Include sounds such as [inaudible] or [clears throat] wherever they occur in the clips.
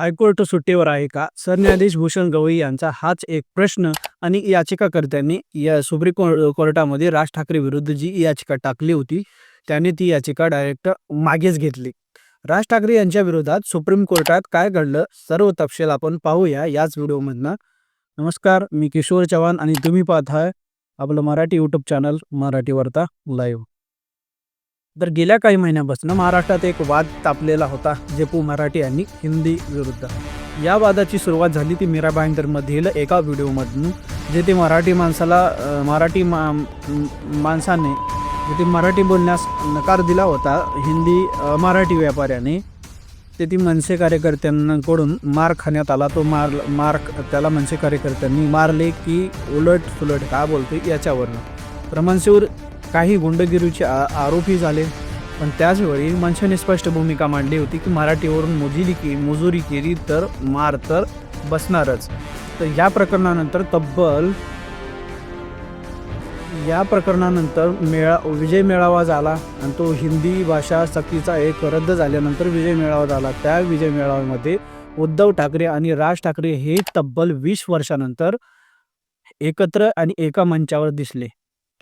High court सुट्टीवर आहे का? सरन्यायाधीश भूषण गवई यांचा हाच एक प्रश्न आणि याचिकाकर्त्यांनी या सुप्रीम को कोर्टामध्ये राज ठाकरे विरुद्ध जी याचिका टाकली होती त्याने ती याचिका डायरेक्ट मागेच घेतली. राज ठाकरे यांच्या विरोधात सुप्रीम कोर्टात काय घडलं सर्व तपशील आपण पाहूया याच व्हिडिओमधनं. नमस्कार मी किशोर चव्हाण आणि तुम्ही पाहताय आपलं मराठी यूट्यूब चॅनल मराठी वार्ता लाईव्ह तर गेल्या काही महिन्यापासून महाराष्ट्रात एक वाद तापलेला होता जेपू मराठी आणि हिंदी विरुद्ध. या वादाची सुरुवात झाली ती मीरा भाईंदरमधील एका व्हिडिओमधून जेथे मराठी माणसाला मराठी मा माणसाने जेथे मराठी बोलण्यास नकार दिला होता हिंदी मराठी व्यापाऱ्याने तेथे मनसे कार्यकर्त्यांकडून मार खाण्यात आला. तो मार मार त्याला मनसे कार्यकर्त्यांनी मारले की उलट सुलट का बोलते याच्यावरनं. तर मनसेवर काही गुंडगिरीचे आ- आरोपी झाले. पण त्याचवेळी मनशाने स्पष्ट भूमिका मांडली होती की मराठीवरून मुजिरी की मुजुरी केली तर मार तर बसणारच. तर या प्रकरणानंतर तब्बल या प्रकरणानंतर मेळा विजय मेळावा झाला आणि तो हिंदी भाषा सक्तीचा एक रद्द झाल्यानंतर विजय मेळावा झाला. त्या विजय मेळाव्यामध्ये उद्धव ठाकरे आणि राज ठाकरे हे तब्बल वीस वर्षानंतर एकत्र आणि एका मंचावर दिसले.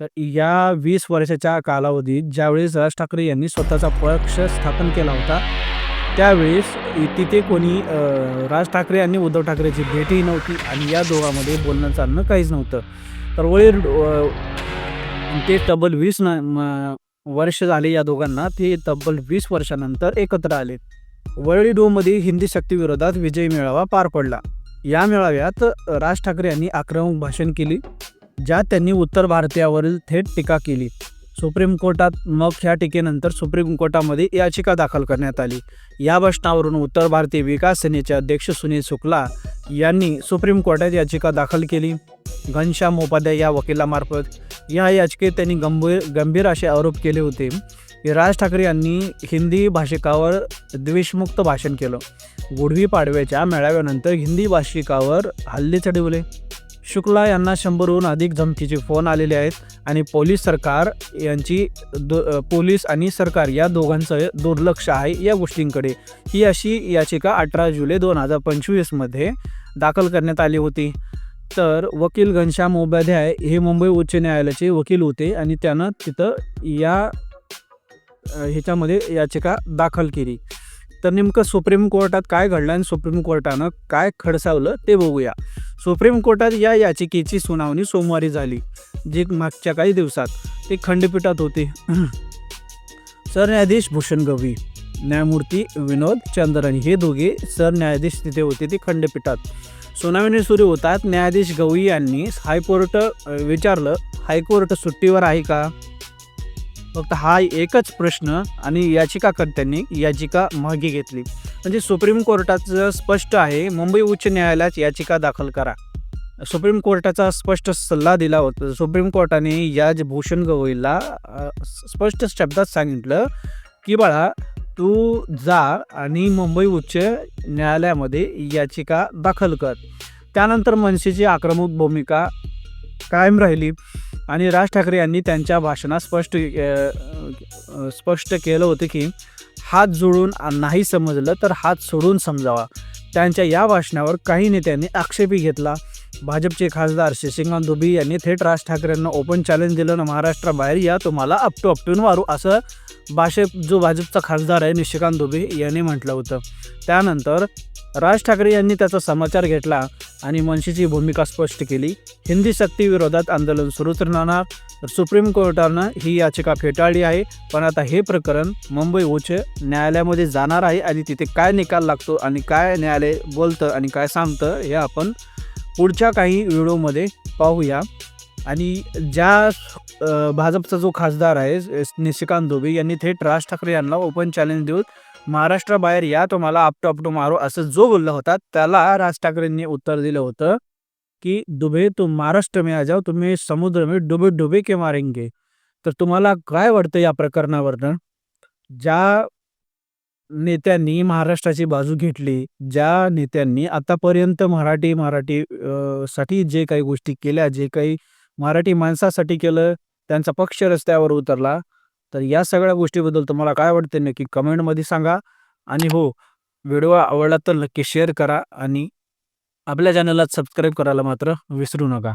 तर या वीस वर्षाच्या कालावधीत ज्यावेळेस राज ठाकरे यांनी स्वतःचा पक्ष स्थापन केला होता त्यावेळेस तिथे कोणी राज ठाकरे आणि उद्धव ठाकरेची भेटही नव्हती आणि या दोघांमध्ये बोलणं चालणं काहीच नव्हतं. तर वळी ते तब्बल वीस न वर्ष झाले या दोघांना ते तब्बल वीस वर्षानंतर एकत्र आले. वरळी डोमध्ये हिंदी शक्तीविरोधात विजय मेळावा पार पडला. या मेळाव्यात राज ठाकरे यांनी आक्रमक भाषण केली. ज्या त्यांनी उत्तर भारतीयावरील थेट टीका केली. सुप्रीम कोर्टात मग ह्या टीकेनंतर सुप्रीम कोर्टामध्ये याचिका दाखल करण्यात आली. या प्रश्नावरून उत्तर भारतीय विकास सेनेचे अध्यक्ष सुनील शुक्ला यांनी सुप्रीम कोर्टात याचिका दाखल केली. घनश्याम उपाध्याय या वकिलामार्फत या याचिकेत त्यांनी गंभीर गंभीर असे आरोप केले होते की राज ठाकरे यांनी हिंदी भाषिकावर द्वेषमुक्त भाषण केलं. गुढवी पाडव्याच्या मेळाव्यानंतर हिंदी भाषिकावर हल्ले चढवले. शुक्ला यांना शंभरहून अधिक धमकीचे फोन आलेले आहेत आणि पोलीस सरकार यांची दो पोलीस आणि सरकार या दोघांचं दुर्लक्ष आहे या गोष्टींकडे. ही अशी याचिका अठरा जुलै दोन हजार पंचवीसमध्ये दाखल करण्यात आली होती. तर वकील घनश्याम उपाध्याय हे मुंबई उच्च न्यायालयाचे वकील होते आणि त्यानं तिथं या ह्याच्यामध्ये याचिका दाखल केली. तर नेमकं सुप्रीम कोर्टात काय घडलं आणि सुप्रीम कोर्टानं काय खडसावलं ते बघूया. सुप्रीम कोर्टात या याचिकेची सुनावणी सोमवारी झाली जी मागच्या काही दिवसात ते खंडपीठात होते. [clears throat] सरन्यायाधीश भूषण गवई न्यायमूर्ती विनोद चंद्रन हे दोघे सरन्यायाधीश तिथे होते ते खंडपीठात. सुनावणी सुरू होतात न्यायाधीश गवई यांनी हायकोर्ट विचारलं हायकोर्ट सुट्टीवर आहे का? फक्त हा एकच प्रश्न आणि याचिकाकर्त्यांनी याचिका मागे घेतली. म्हणजे सुप्रीम कोर्टाचं स्पष्ट आहे मुंबई उच्च न्यायालयात याचिका दाखल करा. सुप्रीम कोर्टाचा स्पष्ट सल्ला दिला होता सुप्रीम कोर्टाने या भूषण गवईला स्पष्ट शब्दात सांगितलं की बाळा तू जा आणि मुंबई उच्च न्यायालयामध्ये याचिका दाखल कर. त्यानंतर मनसेची आक्रमक भूमिका कायम राहिली. आणि राज ठाकरे यांनी त्यांच्या भाषणात स्पष्ट स्पष्ट केलं होतं की हात जुळून नाही समजलं तर हात सोडून समजावा. त्यांच्या या भाषणावर काही नेत्यांनी आक्षेपही घेतला. भाजपचे खासदार शशिकांत दुबे यांनी थेट राज ठाकरेंना ओपन चॅलेंज दिलं ना महाराष्ट्राबाहेर या तुम्हाला अपटू अपटून मारू असं भाषे जो भाजपचा खासदार आहे निशिकांत दुबे यांनी म्हटलं होतं. त्यानंतर राज ठाकरे यांनी त्याचा समाचार घेतला. आणि मनसेची भूमिका स्पष्ट केली. हिंदी सक्तीविरोधात आंदोलन सुरूच राहणार तर सुप्रीम कोर्टानं ही याचिका फेटाळली आहे. पण आता हे प्रकरण मुंबई उच्च न्यायालयामध्ये जाणार आहे आणि तिथे काय निकाल लागतो आणि काय न्यायालय बोलतं आणि काय सांगतं हे आपण पुढच्या काही व्हिडिओमध्ये पाहूया. आणि ज्या भाजपचा जो खासदार आहे निशिकांत दुबे यांनी थेट राज ठाकरे यांना ओपन चॅलेंज देऊन महाराष्ट्राबाहेर या तुम्हाला आपटो आपटो मारो असं जो बोलला होता त्याला राज ठाकरेंनी उत्तर दिलं होतं की दुबे तुम महाराष्ट्र में आ जाओ तुम्ही समुद्र में डुबे डुबे के मारेंगे. तर तुम्हाला काय वाटतं या प्रकरणावरनं? ज्या नेत्यांनी महाराष्ट्राची बाजू घेतली ज्या नेत्यांनी आतापर्यंत मराठी मराठी साठी जे काही गोष्टी केल्या जे काही मराठी माणसासाठी केलं त्यांचा पक्ष रस्त्यावर उतरला. तर या सगळ्या गोष्टीबद्दल तुम्हाला काय वाटते नक्की कमेंटमध्ये सांगा. आणि हो व्हिडिओ आवडला तर नक्की शेअर करा आणि आपल्या चॅनलला सबस्क्राईब करायला मात्र विसरू नका.